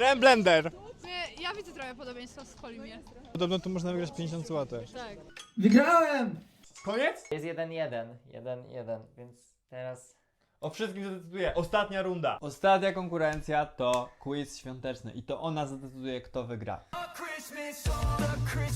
Grałem blender. Nie, ja widzę trochę podobieństwa z Polimie. Podobno tu można wygrać 50 zł. Tak. Wygrałem! Koniec? Jest 1-1, 1-1, więc teraz O wszystkim zadecyduje ostatnia runda. Ostatnia konkurencja to quiz świąteczny i to ona zadecyduje kto wygra. Christmas, the Christmas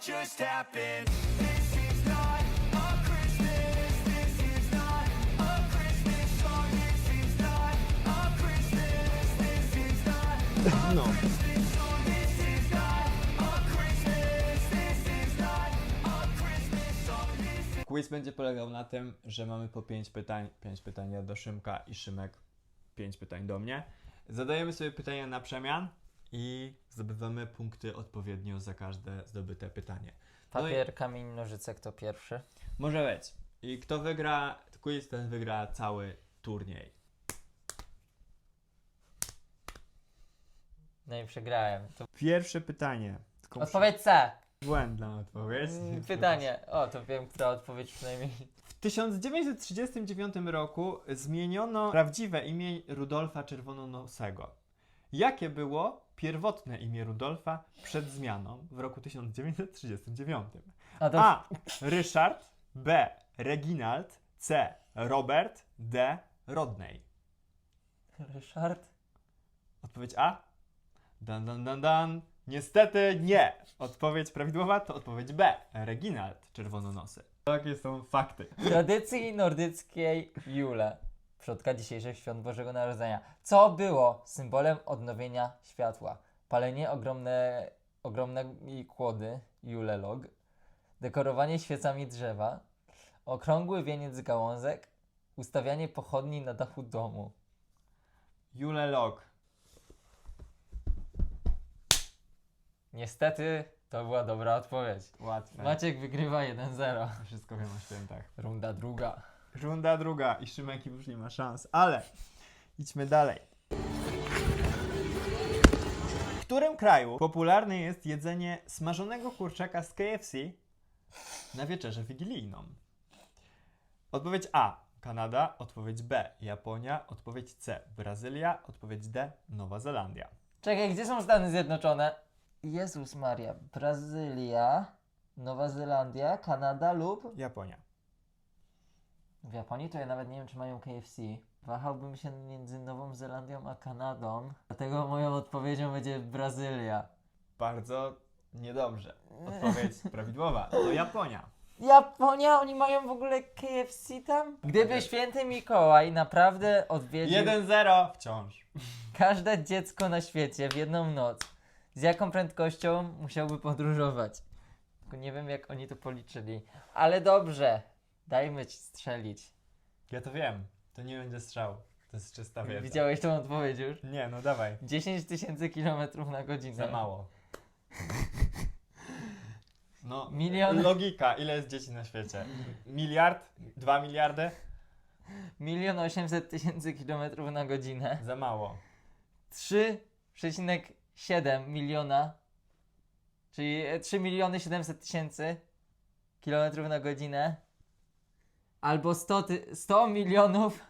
just happened? This is not a Christmas. This is not a Christmas song. This is not a Christmas. This is not a No. Christmas song. This is not a Christmas. This is not a Christmas song. This Quiz będzie polegał na tym, że mamy po 5 pytań, 5 pytań do Szymka i Szymek 5 pytań do mnie. Zadajemy sobie pytania na przemian i zdobywamy punkty odpowiednio za każde zdobyte pytanie. No i- papier, kamień, nożyce, kto pierwszy? Może być. I kto wygra quiz, ten wygra cały turniej. No i przegrałem. To Pierwsze pytanie. Tylko odpowiedź C. Błędna odpowiedź. Mm, Pytanie. O, to wiem, która odpowiedź przynajmniej. W 1939 roku zmieniono prawdziwe imię Rudolfa Czerwononosego. Jakie było pierwotne imię Rudolfa przed zmianą w roku 1939? A to A. Ryszard. B. Reginald. C. Robert. D. Rodney. Ryszard? Odpowiedź A? Dan, dan, dan, dan. Niestety nie. Odpowiedź prawidłowa to odpowiedź B. Reginald Czerwononosy. Takie są fakty. W tradycji nordyckiej Jule, przodka dzisiejszych świąt Bożego Narodzenia, co było symbolem odnowienia światła? Palenie ogromne, ogromnej kłody, Julelog, dekorowanie świecami drzewa, okrągły wieniec gałązek, ustawianie pochodni na dachu domu. Jule Log. Niestety to była dobra odpowiedź. Łatwe. Maciek wygrywa 1-0. Wszystko wiem o świętach. Runda druga. Runda druga i Szymek już nie ma szans, ale idźmy dalej. W którym kraju popularne jest jedzenie smażonego kurczaka z KFC na wieczerzę wigilijną? Odpowiedź A. Kanada, odpowiedź B. Japonia, odpowiedź C. Brazylia, odpowiedź D. Nowa Zelandia. Czekaj, gdzie są Stany Zjednoczone? Jezus Maria. Brazylia, Nowa Zelandia, Kanada lub... Japonia. W Japonii to ja nawet nie wiem, czy mają KFC. Wahałbym się między Nową Zelandią a Kanadą, dlatego moją odpowiedzią będzie Brazylia. Bardzo niedobrze. Odpowiedź prawidłowa to Japonia. Japonia? Oni mają w ogóle KFC tam? Gdyby święty Mikołaj naprawdę odwiedził 1-0 wciąż. każde dziecko na świecie w jedną noc, z jaką prędkością musiałby podróżować? Tylko nie wiem, jak oni to policzyli. Ale dobrze, dajmy ci strzelić. Ja to wiem. To nie będzie strzał. To jest czysta wiedza. Widziałeś tą odpowiedź już? Nie, no dawaj. 10 tysięcy kilometrów na godzinę. Za mało. No, Milion. logika. Ile jest dzieci na świecie? Miliard? Dwa miliardy? Milion 800 tysięcy kilometrów na godzinę. Za mało. 3,7 miliona, czyli 3 miliony 700 tysięcy kilometrów na godzinę. Albo 100, ty, 100 milionów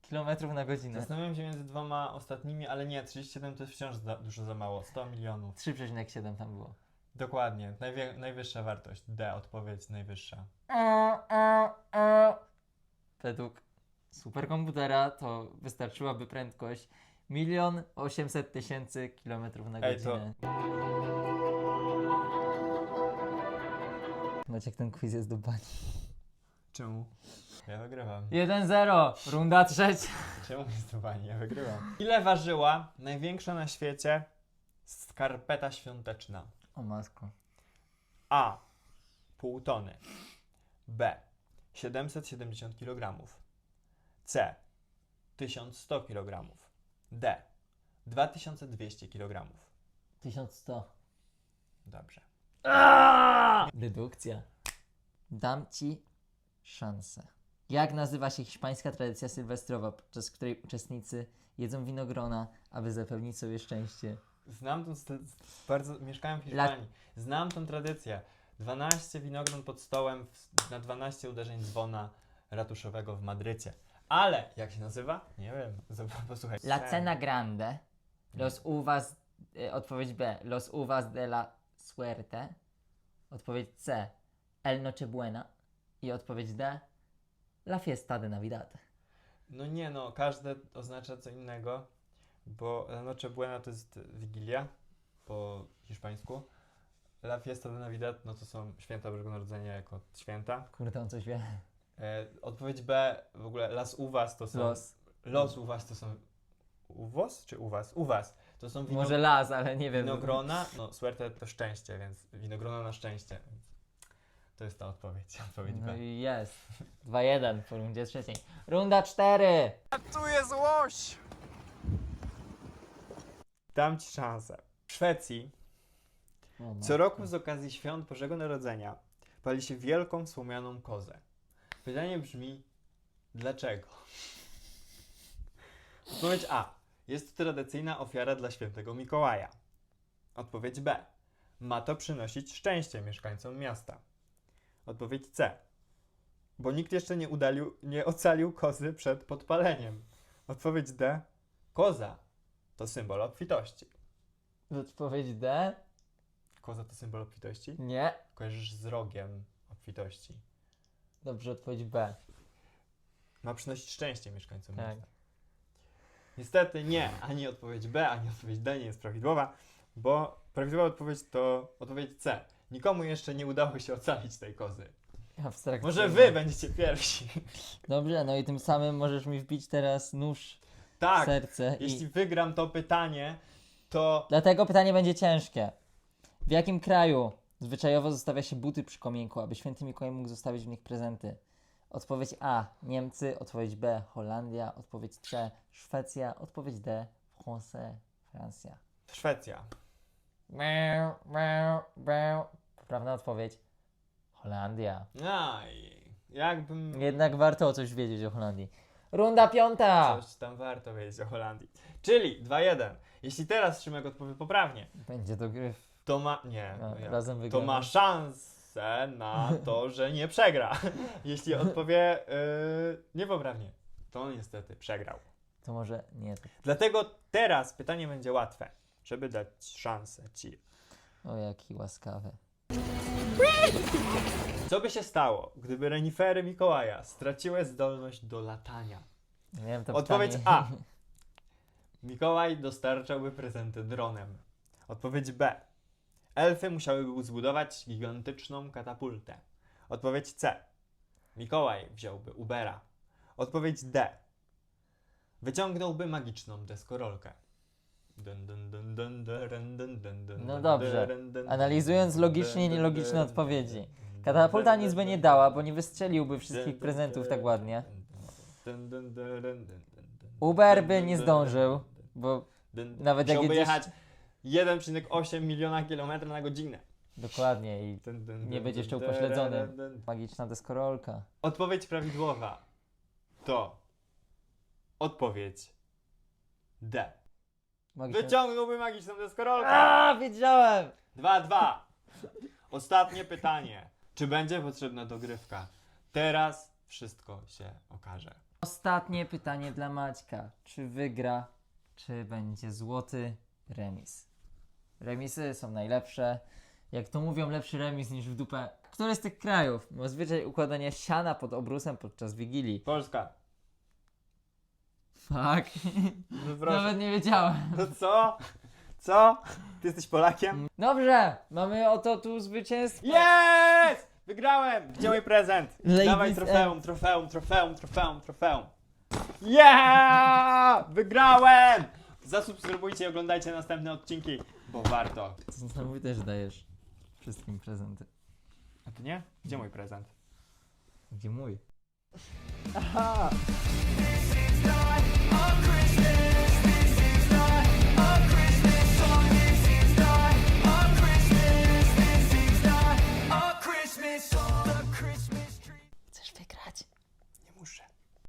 kilometrów na godzinę. Zastanawiam się między dwoma ostatnimi, ale nie, 37 to jest wciąż za, dużo za mało. 100 milionów. 3,7 tam było. Dokładnie. Najwie, najwyższa wartość. D, odpowiedź najwyższa. Według superkomputera to wystarczyłaby prędkość milion 800 tysięcy kilometrów na Ej, to- godzinę. Maciek, ten quiz jest do bani. Czemu? Ja wygrywam. 1-0, runda trzecia. Czemu jest to pani? Ja wygrywam. Ile ważyła największa na świecie skarpeta świąteczna? O matko. A. Pół tony. B. 770 kg. C. 1100 kg. D. 2200 kg. 1100. Dobrze. Dedukcja. Dam ci szansę. Jak nazywa się hiszpańska tradycja sylwestrowa, podczas której uczestnicy jedzą winogrona, aby zapewnić sobie szczęście? Znam tą st- bardzo. Mieszkałem w Hiszpanii. Znam tą tradycję. 12 winogron pod stołem w, na 12 uderzeń dzwona ratuszowego w Madrycie. Ale jak się nazywa? Nie wiem. Zobacz, Posłuchaj. La cena grande, los uvas, y, odpowiedź B, los uvas de la suerte, odpowiedź C, el nochebuena i odpowiedź D, la fiesta de navidad. No nie no, każde oznacza co innego, bo La Noche Buena to jest Wigilia po hiszpańsku. La Fiesta de Navidad no to są święta Bożego Narodzenia jako święta. Kurde, on coś wie. E, odpowiedź B, w ogóle Las Uvas to są... Los. Los Uvas to są... Uwos czy Uwas? Uwas. To są. Może las, ale nie wiem. winogrona. No, suerte to szczęście, więc winogrona na szczęście. To jest ta odpowiedź. Odpowiedź No i jest. 2-1 po rundzie trzeciej. Runda 4. Tu jest łoś! Dam ci szansę. W Szwecji co roku z okazji świąt Bożego Narodzenia pali się wielką słomianą kozę. Pytanie brzmi, dlaczego? Odpowiedź A. Jest to tradycyjna ofiara dla świętego Mikołaja. Odpowiedź B. Ma to przynosić szczęście mieszkańcom miasta. Odpowiedź C. Bo nikt jeszcze nie, udalił, nie ocalił kozy przed podpaleniem. Odpowiedź D. Koza to symbol obfitości. Odpowiedź D? Koza to symbol obfitości? Nie. Kojarzysz z rogiem obfitości. Dobrze, odpowiedź B. Ma przynosić szczęście mieszkańcom Tak. miasta. Niestety nie, ani odpowiedź B, ani odpowiedź D nie jest prawidłowa, bo prawidłowa odpowiedź to odpowiedź C. Nikomu jeszcze nie udało się ocalić tej kozy. Abstrakcyjne. Może wy będziecie pierwsi. Dobrze, no i tym samym możesz mi wbić teraz nóż w Tak, serce. jeśli I... wygram to pytanie, to Dlatego pytanie będzie ciężkie. W jakim kraju zwyczajowo zostawia się buty przy kominku, aby święty Mikołaj mógł zostawić w nich prezenty? Odpowiedź A. Niemcy. Odpowiedź B. Holandia. Odpowiedź C. Szwecja. Odpowiedź D. France. Francja. Szwecja. Miau, miau, miau. Poprawna odpowiedź. Holandia. Aj, jakbym Jednak warto o coś wiedzieć o Holandii. Runda piąta! coś tam warto wiedzieć o Holandii. Czyli 2-1. Jeśli teraz Szymek odpowie poprawnie, Będzie to gry. to ma... Nie, No, no razem to wygramy. ma szansę na to, że nie przegra. Jeśli odpowie yy, niepoprawnie, to niestety przegrał. To może nie. Dlatego teraz pytanie będzie łatwe, żeby dać szansę ci. O, jaki łaskawy. Co by się stało, gdyby renifery Mikołaja straciły zdolność do latania? Nie wiem, to Odpowiedź pytanie... A. Mikołaj dostarczałby prezenty dronem. Odpowiedź B. Elfy musiałyby zbudować gigantyczną katapultę. Odpowiedź C. Mikołaj wziąłby Ubera. Odpowiedź D. Wyciągnąłby magiczną deskorolkę. Dun, dun, dun, dun, dun, dun, dun, dun, No dobrze. dun, dun, Analizując logicznie i nielogiczne odpowiedzi. Katapulta nic by nie dała, bo nie wystrzeliłby wszystkich prezentów tak ładnie. dun, dun, dun, dun, dun, dun, dun, Uber by nie zdążył, bo dun, dun. Nawet jak Musiałby jedziesz- jechać 1,8 miliona kilometrów na godzinę. dokładnie i Dun, dun, Nie dun, będzie dun, jeszcze dun, upośledzony. dun, dun. magiczna deskorolka. Odpowiedź prawidłowa to odpowiedź D. Magiczna... Wyciągnąłby magiczną deskorolkę. A, wiedziałem! 2-2. Ostatnie pytanie. Czy będzie potrzebna dogrywka? Teraz wszystko się okaże. Ostatnie pytanie dla Maćka. Czy wygra, czy będzie złoty remis? Remisy są najlepsze. Jak to mówią, lepszy remis niż w dupę. Który z tych krajów ma zwyczaj układania siana pod obrusem podczas Wigilii? Polska. Tak. No proszę. Nawet nie wiedziałem. No co? Co? Ty jesteś Polakiem? Dobrze, mamy oto tu zwycięstwo. Jest! Wygrałem! Gdzie mój prezent? Ladies Dawaj trofeum, trofeum, trofeum, trofeum, trofeum. Yeah! Wygrałem! Zasubskrybujcie i oglądajcie następne odcinki, bo warto. Znowu też dajesz wszystkim prezenty. A ty nie? Gdzie mój prezent? Gdzie mój? Aha!